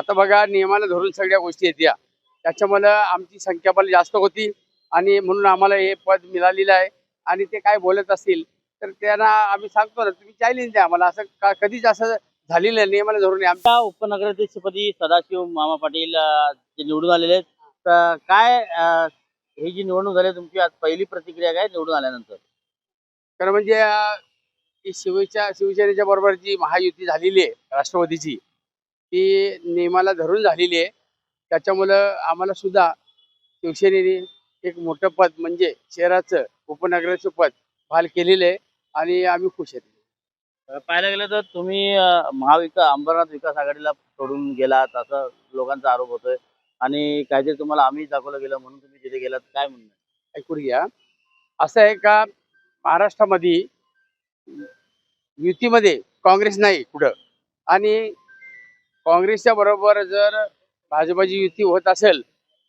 आता बघा नियमाला धरून सगळ्या गोष्टी येत्या त्याच्यामुळं आमची संख्या पण जास्त होती आणि म्हणून आम्हाला हे पद मिळालेलं आहे. आणि ते काय बोलत असतील तर त्यांना आम्ही सांगतो ना तुम्ही चॅलेंज द्या आम्हाला. असं का कधीच असं झालेलं नाही नियमाला धरून आहे. आम- आता उपनगराध्यक्षपदी सदाशिव मामा पाटील जे निवडून आलेले आहेत तर काय ही जी निवडणूक झाली तुमची आज पहिली प्रतिक्रिया काय निवडून आल्यानंतर? खरं म्हणजे शिवच्या शिवसेनेच्या बरोबर जी महायुती झालेली आहे राष्ट्रवादीची ती नियमाला धरून झालेली आहे. त्याच्यामुळं आम्हाला सुद्धा शिवसेनेने एक मोठं पद म्हणजे शहराचं उपनगराचं पद बहाल केलेलं आहे आणि आम्ही खुश आहेत पाहायला गेलं तर तुम्ही महाविकास अंबरनाथ विकास आघाडीला सोडून गेलात असं लोकांचा आरोप होतोय. आणि काहीतरी तुम्हाला आम्ही दाखवलं गेलं म्हणून तुम्ही तिथे गेलात काय म्हणणं? ऐकून घ्या. असं आहे का महाराष्ट्रामध्ये युतीमध्ये काँग्रेस नाही कुठं? आणि काँग्रेसच्या बरोबर जर भाजपाची युती होत असेल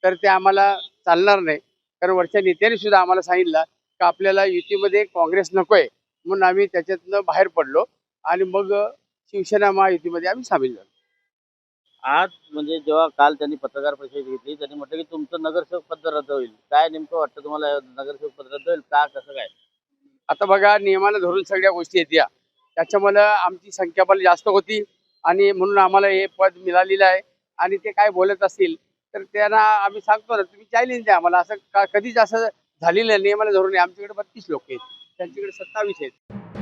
तर ते आम्हाला चालणार नाही. कारण वरच्या नेत्यांनी सुद्धा आम्हाला सांगितलं का आपल्याला युतीमध्ये काँग्रेस नकोय. म्हणून आम्ही त्याच्यातनं बाहेर पडलो आणि मग शिवसेना महायुतीमध्ये आम्ही सामील झालो. आज म्हणजे जेव्हा काल त्यांनी पत्रकार परिषद घेतली त्यांनी म्हटलं की तुमचं नगरसेवक पद रद्द होईल. काय नेमकं वाटतं तुम्हाला नगरसेवक पद रद्द होईल का कसं काय? आता बघा नियमाला धरून सगळ्या गोष्टी येत्या त्याच्यामुळं आमची संख्या पण जास्त होती. आणि म्हणून आम्हाला हे पद मिळालेलं आहे. आणि ते काय बोलत असतील तर त्यांना आम्ही सांगतो ना तुम्ही चॅलेंज द्या आम्हाला. असं का कधीच असं झालेलं नाही नियमाला धरून आहे. आमच्याकडे बत्तीस लोक आहेत. त्यांच्याकडे सत्तावीस आहेत.